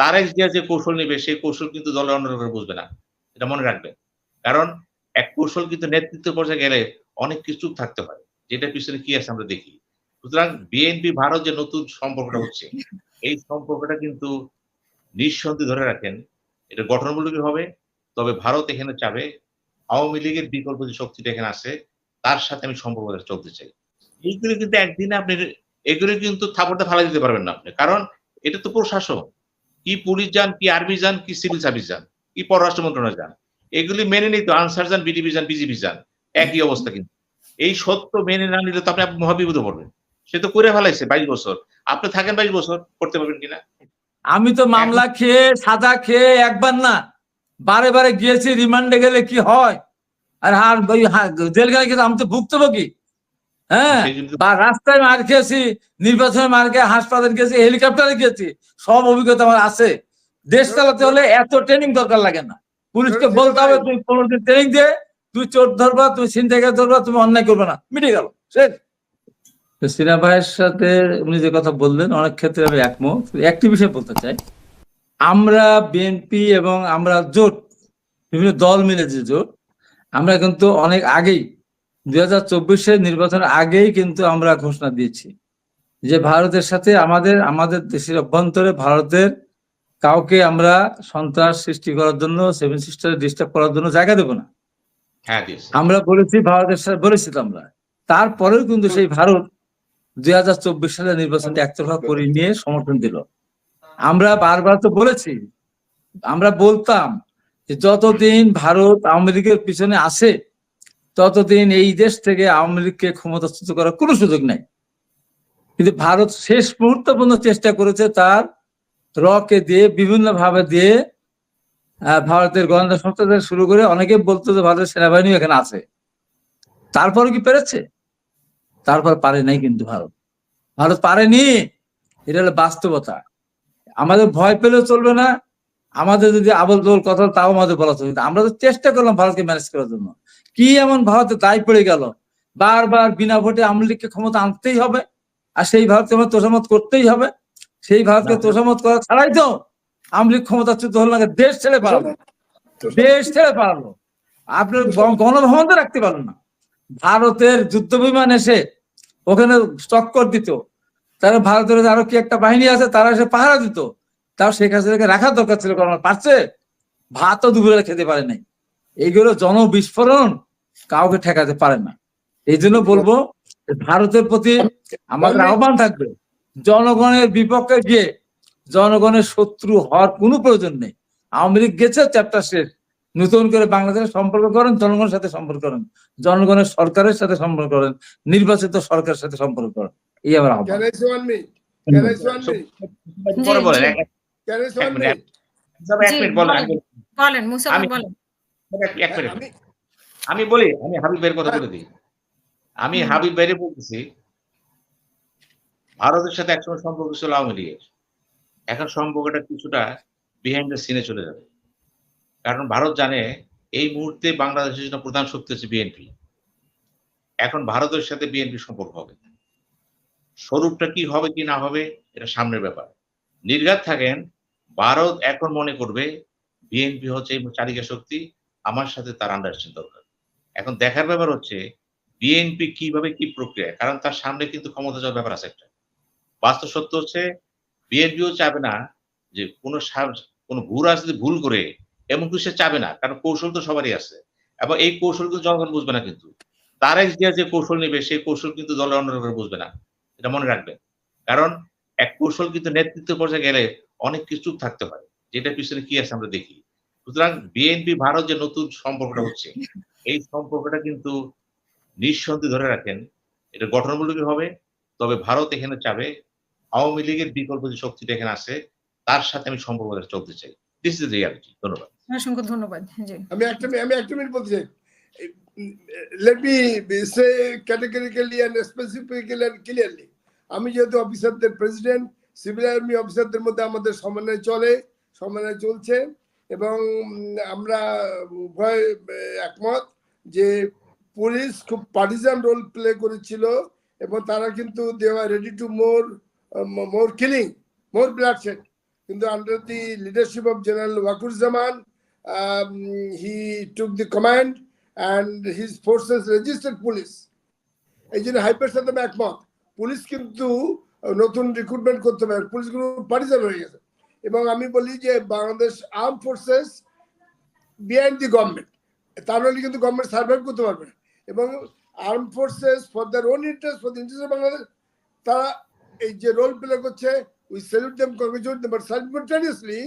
তারেক জিয়া যে কৌশল নেবে, সেই কৌশল কিন্তু দলের অন্য লোকেরা বুঝবে না। এটা মনে রাখবেন কারণ এক কৌশল কিন্তু নেতৃত্ব পর্যায়ে গেলে অনেক কিছু থাকতে হয় যেটা পিছনে কি আছে আমরা দেখি। সুতরাং বিএনপি ভারত যে নতুন সম্পর্কটা হচ্ছে, এই সম্পর্কটা কিন্তু নিঃসন্দেহে ধরে রাখেন, এটা গঠনমূলক হবে, তবে ভারত এখানে চাবে, আওয়ামী লীগের বিকল্প যে শক্তিটা এখানে আছে, তার সাথে আমি সম্পর্ক চলতে চাই। এইগুলো কিন্তু একদিনে আপনি, এগুলো কিন্তু থাপড়তে ফালা দিতে পারবেন না আপনি। কারণ এটা তো প্রশাসন। কি পুলিশ যান কি আর্মি যান কি সিভিল সার্ভিস যান কি পররাষ্ট্র মন্ত্রণালয় যান। এগুলি মেনে নিত আনসার যান বিডিবি যান বিজিবি যান। একই অবস্থা কিন্তু। এই সত্য মেনে না নিলে তো আপনি মহাবিপদে পড়বেন। সে তো করে ফেলাইছে বাইশ বছর। আপনি থাকেন বাইশ বছর করতে পারবেন কিনা? আমি তো মামলা খেয়ে সাদা খেয়ে একবার না বারে বারে গিয়েছি রিমান্ডে গেলে কি হয়? আর জেলখানে গেছে আমি তো ভুক্তভোগী হ্যাঁ বা রাস্তায় মার খেয়েছি নির্বাচনে মার খেয়ে হাসপাতালে গেছি হেলিকপ্টারে গেছি সব অভিজ্ঞতা আমার আছে। দেশ চালাতে হলে এত ট্রেনিং দরকার লাগে না। পুলিশকে বলতে হবে তুমি পনেরো দিন ট্রেনিং দিয়ে তুই চোর ধরবা তুমি ছিনতাইকার ধরবা তুমি অন্যায় করবে না। মিটে গেল। শেষ। সিনা ভাইয়ের সাথে উনি যে কথা বললেন অনেক ক্ষেত্রে আমি একমত। একটি বিষয় বলতে চাই। আমরা বিএনপি এবং আমরা জোট বিভিন্ন দল মিলে যে জোট আমরা কিন্তু অনেক আগেই দুই হাজার চব্বিশের নির্বাচনের আগেই কিন্তু আমরা ঘোষণা দিয়েছি যে ভারতের সাথে আমাদের আমাদের দেশের অভ্যন্তরে ভারতের কাউকে আমরা সন্ত্রাস সৃষ্টি করার জন্য সেভেন সিস্টার ডিস্টার্ব করার জন্য জায়গা দেবো না। হ্যাঁ আমরা বলেছি ভারতের সাথে বলেছি তো আমরা। তারপরেও কিন্তু সেই ভারত দুই হাজার চব্বিশ সালের নির্বাচনটা একতরফা করে নিয়ে সমর্থন দিল। আমরা বারবার তো বলেছি আমরা বলতাম যে যতদিন ভারত আওয়ামী লীগের পিছনে আসে ততদিন এই দেশ থেকে আওয়ামী লীগকে ক্ষমতাচ্যুত করার কোনো সুযোগ নাই। কিন্তু ভারত শেষ মুহূর্ত পর্যন্ত চেষ্টা করেছে তার রকে দিয়ে বিভিন্ন ভাবে দিয়ে ভারতের গোয়েন্দা সংস্থা থেকে শুরু করে অনেকে বলতো যে ভারতের সেনাবাহিনী এখানে আছে। তারপরে কি পেরেছে? তারপর পারে নাই কিন্তু ভারত। ভারত পারেনি, এটা হলো বাস্তবতা। আমাদের ভয় পেলেও চলবে না আমাদের যদি আবল তবল কথা তাও আমাদের বলা চলবে। আমরা তো চেষ্টা করলাম ভারতকে ম্যানেজ করার জন্য। কি এমন ভারতে দায় পড়ে গেল? বারবার বিনা ভোটে আওয়ামী লীগকে ক্ষমতা আনতেই হবে আর সেই ভারতকে আমরা তোষামত করতেই হবে। সেই ভারতকে তোষামত করা ছাড়াই তো আওয়ামী লীগ ক্ষমতাচ্যুত হল না দেশ ছেড়ে পালালো। দেশ ছেড়ে পালালো। আপনার গণভবন তো রাখতে পারল না। ভারতের যুদ্ধ বিমান এসে ওখানে চক্কর দিত। তারা ভারতের আরও কি একটা বাহিনী আছে তারা এসে পাহারা দিত। তাও শেখ হাসিনাকে রাখার দরকার ছিল কারণ পারছে ভাতও দুপুরে খেতে পারে নাই। এইগুলো জনবিস্ফোরণ কাউকে ঠেকাতে পারে না। এই জন্য বলব ভারতের প্রতি আমাদের আহ্বান থাকবে জনগণের বিপক্ষে গিয়ে জনগণের শত্রু হওয়ার কোনো প্রয়োজন নেই। আওয়ামী লীগ গেছে চ্যাপ্টার শেষ। নতুন করে বাংলাদেশের সম্পর্ক করেন জনগণের সাথে সম্পর্ক করেন। জনগণের সরকারের সাথে সম্পর্ক করেন নির্বাচিত সরকারের সাথে সম্পর্ক করেন। এই আমার আহ্বান। আমি বলি আমি হাবিব ভাইয়ের কথা বলে দিই। আমি হাবিব ভাইরে বলতেছি ভারতের সাথে একসময় সম্পর্ক ছিল আওয়ামী লীগের। এখন সম্পর্কটা কিছুটা বিহাইন্ড দ্য সিনে চলে যাবে। কারণ ভারত জানে এই মুহূর্তে বাংলাদেশের জন্য প্রধান শক্তি হচ্ছে বিএনপি এখন ভারতের সাথে বিএনপি সম্পর্ক হবে। স্বরূপটা কি হবে কি না হবে এটা সামনের ব্যাপার। নির্ঘাত থাকেন ভারত এখন মনে করবে বিএনপি হচ্ছে চালিকা শক্তি, আমার সাথে তার আন্ডারস্ট্যান্ড দরকার। এখন দেখার ব্যাপার হচ্ছে বিএনপি কীভাবে কি প্রক্রিয়া কারণ তার সামনে কিন্তু ক্ষমতা যাওয়ার ব্যাপার আছে একটা। বাস্তব সত্য হচ্ছে বিএনপিও চাবে না যে কোনো কোনো ভুল রাজনীতি ভুল করে এমন কিছু সে চাবে না, কারণ কৌশল তো সবারই আছে। এবং এই কৌশল কিন্তু জনগণ বুঝবে না কিন্তু। তারেক জিয়া যে কৌশল নেবে, সেই কৌশল কিন্তু দলের অন্য বুঝবে না। এটা মনে রাখবেন। কারণ এক কৌশল কিন্তু নেতৃত্ব পর্যায়ে গেলে অনেক কিছু থাকতে হয় যেটা পিছনে কি আছে আমরা দেখি। সুতরাং বিএনপি ভারত যে নতুন সম্পর্কটা হচ্ছে এই সম্পর্কটা কিন্তু নিঃসন্দেহে ধরে রাখেন এটা গঠনমূলক হবে তবে ভারত এখানে চাবে আওয়ামী লীগের বিকল্প যে শক্তিটা এখানে আছে তার সাথে আমি সম্পর্ক চলতে চাই। দিস ইজ রিয়ালিটি ধন্যবাদ। অসংখ্য ধন্যবাদ। আমি একটা আমি একটা মিনিট বলতে চাই। Let me say categorically and specifically and clearly আমি যেহেতু অফিসারদের প্রেসিডেন্ট সিভিল আর্মি অফিসারদের মধ্যে আমাদের সমন্বয় চলে সমন্বয় চলছে এবং আমরা উভয় একমত যে পুলিশ খুব পার্টিজান রোল প্লে করেছিল এবং তারা কিন্তু they are ready to more more killing more bloodshed কিন্তু under the leadership of general um, he took the command and his forces registered police. এই জন্য হাইপের সাথে আমি একমত পুলিশ কিন্তু নতুন রিক্রুটমেন্ট করতে পারে। পুলিশ কিন্তু পারিজান হয়ে গেছে। এবং আমি বলি যে, Bangladesh arm forces behind the government তা নাহলে কিন্তু গভর্নমেন্ট সার্ভাইভ করতে পারবে না। এবং arm forces for their own interest for the interest Bangladesh তারা এই যে রোল প্লে করছে we salute them congratulate them but simultaneously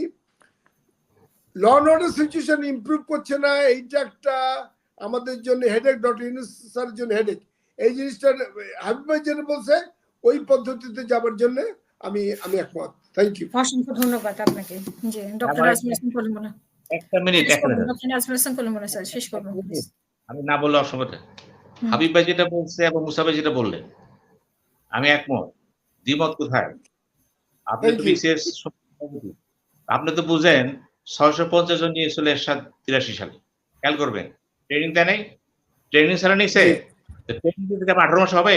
law and order situation improve করছে না, এইটা একটা আমাদের জন্য হেডেক ডট ইউনুস জন্য হেডেক এই জিনিসটা হাবিব ভাই যেটা বলছে ওই পদ্ধতিতে যাবার জন্য আমি আমি একমত। থ্যাংক ইউ অসংখ্য ধন্যবাদ আপনাকে। জি ডক্টর নাজমুল হাসান কলিমুল্লাহ একটা মিনিট একটা মিনিট। ডক্টর হাসান স্যার শেষ please। আমি না বললে হুম। হাবিব ভাই যেটা বলছে এবং মুসা ভাই যেটা বললেন আমি একমত। দ্বিমত কোথায়? আপনি তো. বিসিএস আপনি তো বুঝেন ছয়শো পঞ্চাশ জন নিয়েছিল এরশাদ তিরাশি সালে। খেয়াল করবেন। ট্রেনিং দেয় নেই? ট্রেনিং ছাড়া নিয়েছে ট্রেনিং দিতে আঠারো মাস হবে।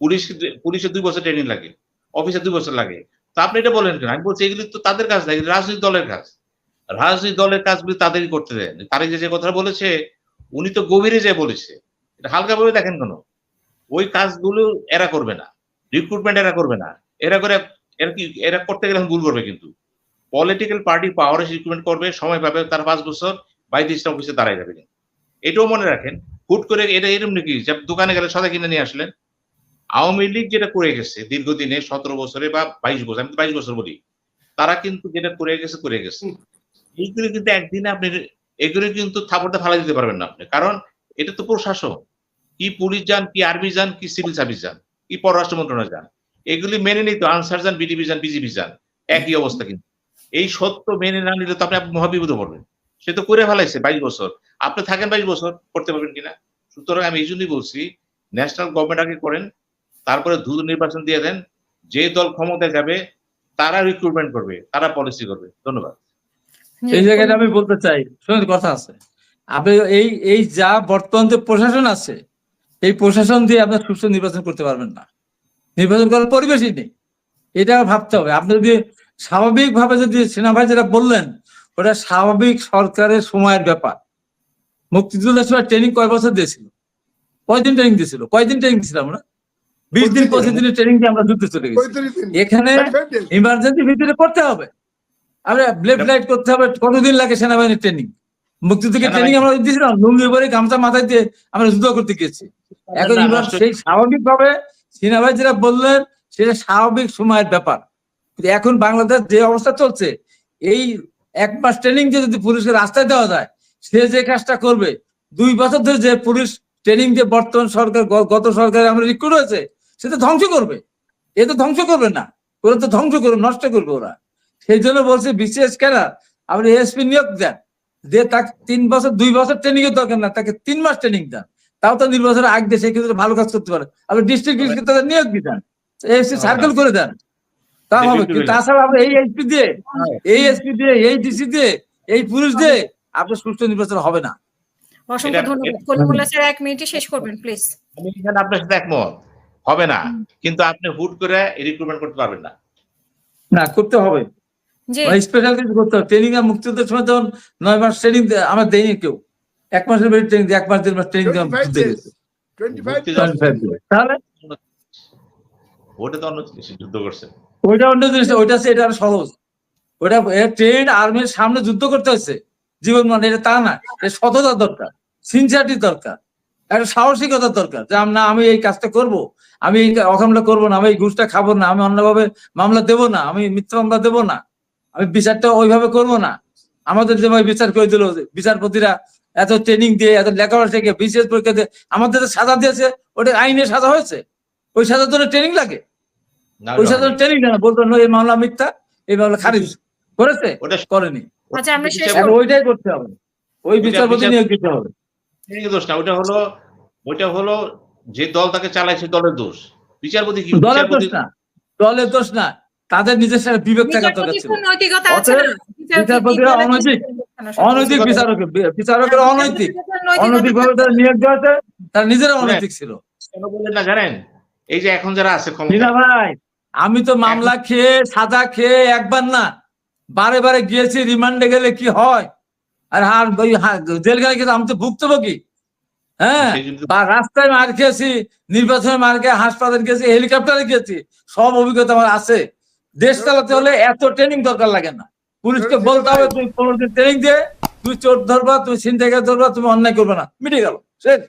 পুলিশ পুলিশের দুই বছর ট্রেনিং লাগে। অফিসে দুই বছর লাগে। তা আপনি এটা বলেন কেন? আমি বলছি, এগুলি তো তাদের কাজ না রাজনৈতিক দলের কাজ। রাজনৈতিক দলের কাজগুলি তাদেরই করতে দেন তারিক যে কথা বলেছে, উনি তো গভীরে যে বলেছে। এটা হালকা ভাবে দেখেন কেন? ওই কাজগুলো এরা করবে না। রিক্রুটমেন্ট এরা করবে না। এরা করে, এরা কি, এরা করতে গেলে ভুল করবে কিন্তু। পলিটিক্যাল পার্টি পাওয়ারে রিক্রুটমেন্ট করবে, সময় পাবে, তার পাঁচ বছর, বাইশ অফিসে দাঁড়ায় যাবে। এটাও মনে রাখেন হুট করে এটা এরকম নাকি? দোকানে গেলে সদাই কিনে নিয়ে আসলেন। আওয়ামী লীগ যেটা করে গেছে দীর্ঘদিনে, সতেরো বছরে বা বাইশ বছর, আমি বাইশ বছর বলি, তারা কিন্তু যেটা করে গেছে করে গেছে। এইগুলো কিন্তু একদিনে আপনি এগুলো কিন্তু থাপড়তে ফালা দিতে পারবেন না আপনি। কারণ এটা তো প্রশাসন। কি পুলিশ যান, কি আর্মি যান, কি সিভিল সার্ভিস যান, কি পররাষ্ট্র মন্ত্রণালয় যান, এগুলি মেনে নিতে আনসার যান, বিডিবি যান, বিজিবি যান, একই অবস্থা কিন্তু। এই সত্য মেনে না নিলে তো আপনি মহাবিপদে পড়বেন। সে তো করে ফেলাইছে বাইশ বছর। আপনি থাকেন বাইশ বছর করতে পারবেন কিনা? সুতরাং আমি এই জন্যই বলছি ন্যাশনাল গভর্নমেন্ট আগে করেন তারপরে দ্রুত নির্বাচন দিয়ে দেন। যে দল ক্ষমতায় যাবে তারা রিক্রুটমেন্ট করবে তারা পলিসি করবে। ধন্যবাদ। এই জায়গাটা আমি বলতে চাই শুনুন কথা আছে। আপনি এই এই যা বর্তমান যে প্রশাসন আছে এই প্রশাসন দিয়ে আপনার সুষ্ঠু নির্বাচন করতে পারবেন না। নির্বাচন করার পরিবেশই নেই। এটা ভাবতে হবে। আপনি যদি স্বাভাবিক ভাবে যদি সেনাবাহিনী যেটা বললেন ওটা স্বাভাবিক সরকারের সময়ের ব্যাপার। মুক্তিযুদ্ধের সময় ট্রেনিং কয় বছর দিয়েছিল? কয়দিন ট্রেনিং দিয়েছিল? কয়দিন ট্রেনিং দিয়েছিল আমরা? বিশ দিন পঁচিশ দিনের ট্রেনিং দিয়ে আমরা যুদ্ধে চলে গেছি। এখানে ইমার্জেন্সি ভিতরে করতে হবে। আমরা ব্লেড লাইট করতে হবে কতদিন লাগে সেনাবাহিনীর ট্রেনিং মুক্তিযুদ্ধের ট্রেনিং আমরা দিয়েছিলাম লুঙ্গি পরে গামছা মাথায় দিয়ে আমরা যুদ্ধ করতে গেছি এখন সেই স্বাভাবিক ভাবে সেনাবাহিনী যেটা বললেন সেটা স্বাভাবিক সময়ের ব্যাপার। এখন বাংলাদেশ যে অবস্থা চলছে এই এক মাস ট্রেনিং দিয়ে যদি পুলিশকে রাস্তায় দেওয়া যায় সে যে কাজটা করবে দুই বছর ধরে যে পুলিশ ট্রেনিং যে বর্তমান সরকার গত সরকারে আমরা রিক্রুট হয়েছে সে তো ধ্বংস করবে। এ তো ধ্বংস করবে না। ওরা তো ধ্বংস করবে নষ্ট করবে ওরা। সেই জন্য বলছে বিসিএস কেন আপনি এসপি নিয়োগ দেন। যে তাকে তিন বছর দুই বছর ট্রেনিং এর দরকার না তাকে তিন মাস ট্রেনিং দেন। তাও তো নির্বাচনের আগ দিয়ে সে ক্ষেত্রে ভালো কাজ করতে পারে। আপনি ডিস্ট্রিক্ট তাদের নিয়োগ দিতেন এসপি সার্কেল করে দেন। তা হবে কিন্তু তাছাড়া আপনি এই এসপি দিয়ে এই এসপি দিয়ে এই ডিসি দিয়ে এই পুলিশ দিয়ে আপনার সুষ্ঠু নির্বাচন হবে না। অসংখ্য ধন্যবাদ। কলিমুল্লাহ স্যার এক মিনিটে শেষ করবেন প্লিজ। আমি এখানে আপনার সাথে একমত। হবে না। কিন্তু আপনি হুট করে রিক্রুটমেন্ট করতে পারবেন না। না করতে হবে। স্পেশাল কিছু করতে হবে। ট্রেনিং আর মুক্তিযুদ্ধের সময় যখন নয় মাস ট্রেনিং আমরা দেয়নি কেউ। এক মাসের বেশি ট্রেনিং এক মাস দেড় ট্রেনিং তাহলে? ওটা তো অন্য যুদ্ধ করছে। ওইটা অন্য জিনিস ওইটা হচ্ছে এটা সহজ। ওইটা ট্রেন আর্মির সামনে যুদ্ধ করতে হচ্ছে জীবন মানে এটা তা না, এটা সততা দরকার সিনসিয়ারিটি দরকার, একটা সাহসিকতার দরকার যে না, আমি এই কাজটা করব, আমি এই অকামলা করব না, আমি এই ঘুষটা খাব না, আমি অন্যভাবে মামলা দেবো না, আমি মিথ্যা মামলা দেবো না, আমি বিচারটা ওইভাবে করব না। আমাদের যেভাবে বিচার করে দিল, বিচারপতিরা এত ট্রেনিং দিয়ে, এত লেখাপড়া থেকে বিশেষ পরীক্ষা দিয়ে, আমাদের সাজা দিয়েছে, ওটা আইনে সাজা হয়েছে। ওই সাজার জন্য ট্রেনিং লাগে। ওই সাথে ট্রেনিং না বলতো এই মামলা মিথ্যা এই মামলা খারিজ। করেছে? করেনি। আচ্ছা আমরা শেষ ওইটাই করতে হবে। ওই বিচারপতি নিয়োগ দিতে হবে। দোষ না ওটা হলো ওইটা হলো যে দল তাকে চালাইছে দলের দোষ। বিচারপতি কি দলের দোষ না দলের দোষ না তাদের নিজস্ব বিবেক থাকার দরকার ছিল। আছে বিচারপতিরা অনৈতিক, অনৈতিক বিচারক বিচারকের অনৈতিক। অনৈতিক ভাবে তারা নিয়োগ দেওয়া হয়েছে, তারা নিজেরা অনৈতিক ছিল। কেন বললেন না জানেন? এই যে এখন যারা আছে ক্ষমতায়, নীলা ভাই আমি তো মামলা খেয়ে সাজা খেয়ে একবার না বারে বারে গিয়েছি রিমান্ডে গেলে কি হয়? আর হার ওই জেলখানে গেলে আমি তো ভুক্তভোগী হ্যাঁ বা রাস্তায় মার খেয়েছি নির্বাচনে মার খেয়ে হাসপাতালে গেছি হেলিকপ্টারে গেছি সব অভিজ্ঞতা আমার আছে। দেশ চালাতে হলে এত ট্রেনিং দরকার লাগে না। পুলিশকে বলতে হবে তুমি পনেরো দিন ট্রেনিং দিয়ে তুমি চোর ধরবা তুমি ছিনতাইকার ধরবা তুমি অন্যায় করবে না। মিটে গেল শেষ।